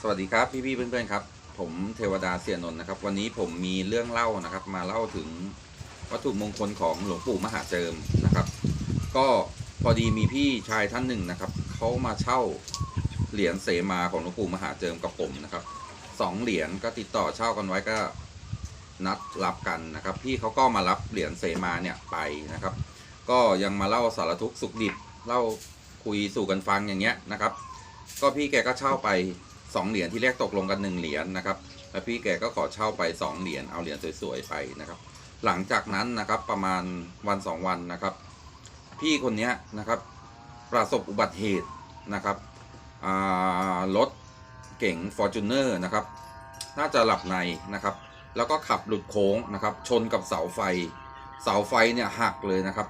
สวัสดีครับพี่พี่ๆเพื่อนๆครับ ผมเทวดาเสียนนท์นะครับ วันนี้ผมมีเรื่องเล่านะครับ มาเล่าถึงวัตถุมงคลของหลวงปู่มหาเจิมนะครับ ก็พอดีมีพี่ชายท่านหนึ่งนะครับเขามาเช่าเหรียญเสมาของหลวงปู่มหาเจิมกับผมนะครับสองเหรียญก็ติดต่อเช่ากันไว้ก็นัดรับกันนะครับ พี่เขาก็มารับเหรียญเสมาเนี่ยไปนะครับ ก็ยังมาเล่าสารทุกข์สุขดิบเล่าคุยสู่กันฟังอย่างเงี้ยนะครับ ก็พี่แกก็เช่าไป สองเหรียญที่แรกตกลงกันหนึ่งเหรียญนะครับ แล้วพี่แกก็ขอเช่าไปสองเหรียญเอาเหรียญสวยๆไปนะครับ หลังจากนั้นนะครับประมาณวันสองวันนะครับ พี่คนนี้นะครับประสบอุบัติเหตุนะครับรถเก๋ง f o r t u n e r นะครับ น่าจะหลับในนะครับ แล้วก็ขับหลุดโค้งนะครับ ชนกับเสาไฟ เสาไฟเนี่ยหักเลยนะครับ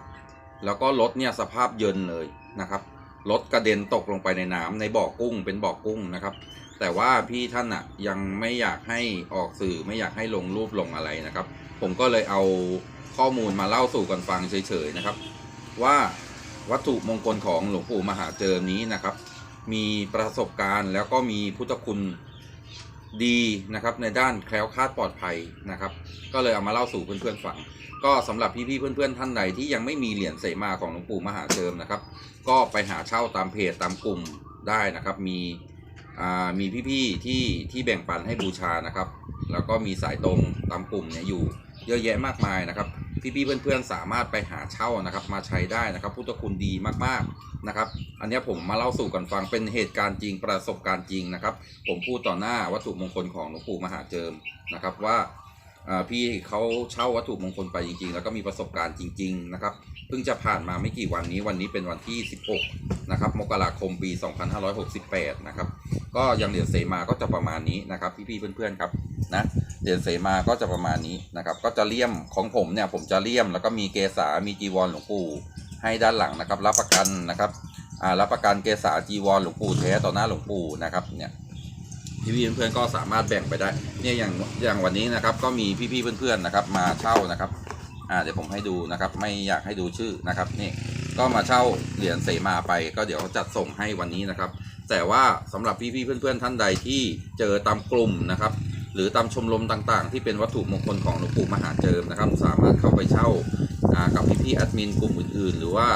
แล้วก็รถเนี่ยสภาพเยินเลยนะครับ รถกระเด็นตกลงไปในน้ำในบ่อกุ้งเป็นบ่อกุ้งนะครับ แต่ว่าพี่ท่านอะยังไม่อยากให้ออกสื่อไม่อยากให้ลงรูปลงอะไรนะครับ ผมก็เลยเอาข้อมูลมาเล่าสู่กันฟังเฉยๆนะครับ ว่าวัตถุมงคลของหลวงปู่มหาเจิมนี้นะครับ มีประสบการณ์แล้วก็มีพุทธคุณ ดีนะครับในด้านแคล้วคลาดปลอดภัยนะครับ ก็เลยเอามาเล่าสู่เพื่อนๆฟัง ก็สำหรับพี่ๆเพื่อนๆท่านใดที่ยังไม่มีเหรียญเสมาของหลวงปู่มหาเจิมนะครับ ก็ไปหาเช่าตามเพจตามกลุ่มได้นะครับ มีอ่ามีพี่ๆที่ที่แบ่งปันให้บูชานะครับ แล้วก็มีสายตรงตามกลุ่มเนี่ยอยู่เยอะแยะมากมายนะครับ พี่ๆเพื่อนๆสามารถไปหาเช่านะครับ มาใช้ได้นะครับ พุทธคุณดีมากๆนะครับ อันนี้ผมมาเล่าสู่กันฟังเป็นเหตุการณ์จริงประสบการณ์จริงนะครับ ผมพูดต่อหน้าวัตถุมงคลของหลวงปู่มหาเจิมนะครับว่า พี่เขาเช่าวัตถุมงคลไปจริง ๆ แล้วก็มีประสบการณ์จริง ๆ นะครับ เพิ่งจะผ่านมาไม่กี่วันนี้วันนี้เป็นวันที่ 16 นะครับ มกราคมปี 2568 นะครับ ก็ยังเหรียญเสมาก็จะประมาณนี้นะครับ พี่ๆเพื่อนๆครับนะเหรียญเสมาก็จะประมาณนี้นะครับ ก็จะเลี่ยมของผมเนี่ยผมจะเลี่ยมแล้วก็มีเกษามีจีวรหลวงปู่ให้ด้านหลังนะครับ รับประกันนะครับอ่ารับประกันเกษาจีวรหลวงปู่แท้ต่อหน้าหลวงปู่นะครับเนี่ย พี่ๆเพื่อนๆก็สามารถแบ่งไปได้เนี่ยอย่างอย่างวันนี้นะครับ ก็มีพี่ๆเพื่อนๆนะครับ มาเช่านะครับอ่าเดี๋ยวผมให้ดูนะครับ ไม่อยากให้ดูชื่อนะครับนี่ก็มาเช่าเหรียญเสมาไป ก็เดี๋ยวจัดส่งให้วันนี้นะครับ แต่ว่าสำหรับพี่ๆเพื่อนๆท่านใดที่เจอตามกลุ่มนะครับ หรือตามชมรมต่างๆ ที่เป็นวัตถุมงคลของหลวงปู่มหาเจิมนะครับ สามารถเข้าไปเช่ากับพี่ๆแอดมินกลุ่มอื่นๆ หรือว่า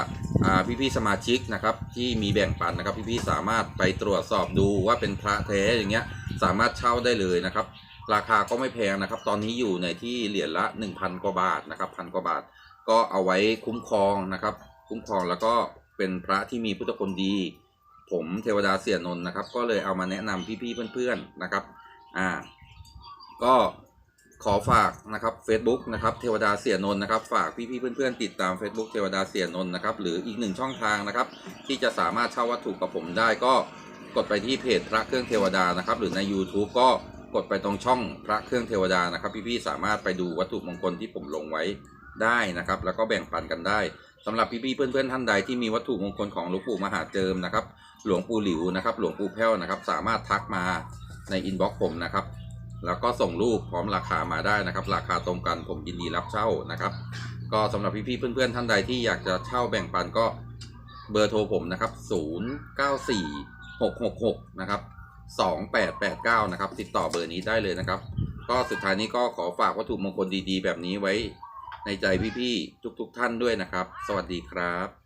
พี่ๆสมาชิกนะครับที่มีแบ่งปันนะครับ พี่ๆสามารถไปตรวจสอบดูว่าเป็นพระแท้อย่างเงี้ยสามารถเช่าได้เลยนะครับ ราคาก็ไม่แพงนะครับ ตอนนี้อยู่ในที่เหรียญละ 1,000กว่าบาทนะครับพันกว่าบาท ก็เอาไว้คุ้มครองนะครับ คุ้มครองแล้วก็เป็นพระที่มีพุทธคุณดี ผมเทวดาเสียนนท์นะครับ ก็เลยเอามาแนะนำพี่ๆเพื่อนๆนะครับ อ่า ก็ ขอฝากนะครับ Facebook นะครับเทวดาเสียนนท์นะครับ ฝากพี่ๆเพื่อนๆติดตาม Facebook เทวดาเสียนนท์นะครับ หรืออีกหนึ่งช่องทางนะครับ ที่จะสามารถเช่าวัตถุกับผมได้ก็กดไปที่เพจพระเครื่องเทวดานะครับ หรือใน YouTube ก็กดไปตรงช่องพระเครื่องเทวดานะครับ พี่ๆสามารถไปดูวัตถุมงคลที่ผมลงไว้ได้นะครับ แล้วก็แบ่งปันกันได้สำหรับพี่ๆเพื่อนๆท่านใดที่มีวัตถุมงคลของหลวงปู่มหาเจิมนะครับ หลวงปู่หลิวนะครับ หลวงปู่แพ้วนะครับ สามารถทักมาในอินบ็อกซ์ผมนะครับ แล้วก็ส่งรูปพร้อมราคามาได้นะครับ ราคาตรงกันผมยินดีรับเช่านะครับ ก็สำหรับพี่ๆเพื่อนๆท่านใดที่อยากจะเช่าแบ่งปันก็เบอร์โทรผมนะครับ094 666นะครับ2889นะครับติดต่อเบอร์นี้ได้เลยนะครับ ก็สุดท้ายนี้ก็ขอฝากวัตถุมงคลดีๆ แบบนี้ไว้ในใจพี่ๆทุกๆท่านด้วยนะครับ สวัสดีครับ